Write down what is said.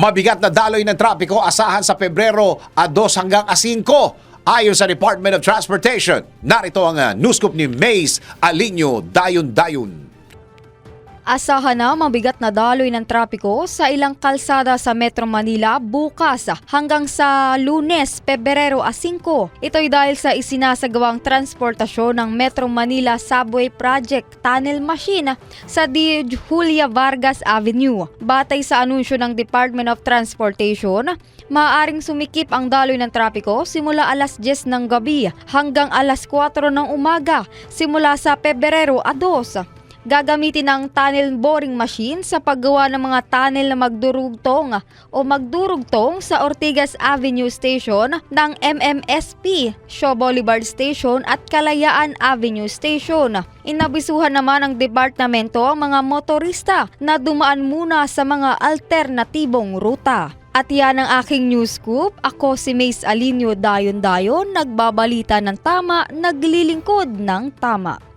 Mabigat na daloy ng trapiko asahan sa Pebrero a 2 hanggang a 5. Ayon sa Department of Transportation, narito ang uh, news scoop ni Mace Alinio Dayon-Dayon. Asahan na mabigat na daloy ng trapiko sa ilang kalsada sa Metro Manila bukas hanggang sa lunes, Pebrero a 5. Ito'y dahil sa isinasagawang transportasyon ng Metro Manila Subway Project Tunnel Machine sa D. Julia Vargas Avenue. Batay sa anunsyo ng Department of Transportation, maaaring sumikip ang daloy ng trapiko simula alas 10 ng gabi hanggang alas 4 ng umaga simula sa Pebrero a 2 gagamitin ang tunnel boring machine sa paggawa ng mga tunnel na magdurugtong o magdurugtong sa Ortigas Avenue Station ng MMSP, Shaw Boulevard Station at Kalayaan Avenue Station. Inabisuhan naman ng departamento ang mga motorista na dumaan muna sa mga alternatibong ruta. At yan ang aking news scoop. Ako si Mace Alinio Dayon Dayon, nagbabalita ng tama, naglilingkod ng tama.